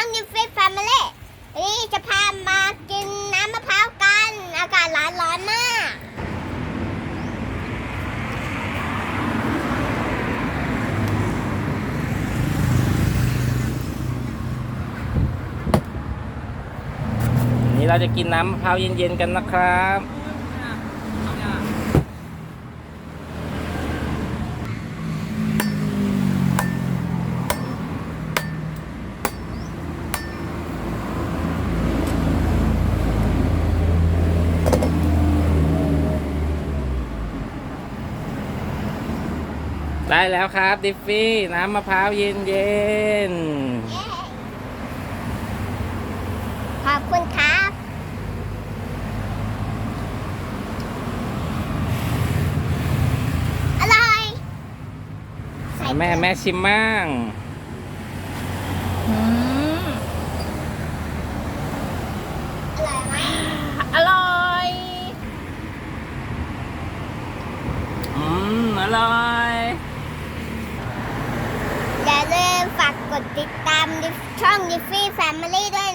ช่องดิฟฟี่แฟมิลี่นี่จะพามากินน้ำมะพร้าวกัน อากาศร้อนร้อนๆมาก นี่เราจะกินน้ำมะพร้าวเย็นๆกันนะครับ ได้แล้วครับ ดิฟฟี่ น้ำมะพร้าวเย็นเย้ขอบคุณครับ อร่อยๆแม่แม่ชิมมั่งอร่อยไหมอร่อย อืม อร่อย อย่าลืมฝากก ดติดตามช่องดิฟฟี่แฟมิลี่ด้วย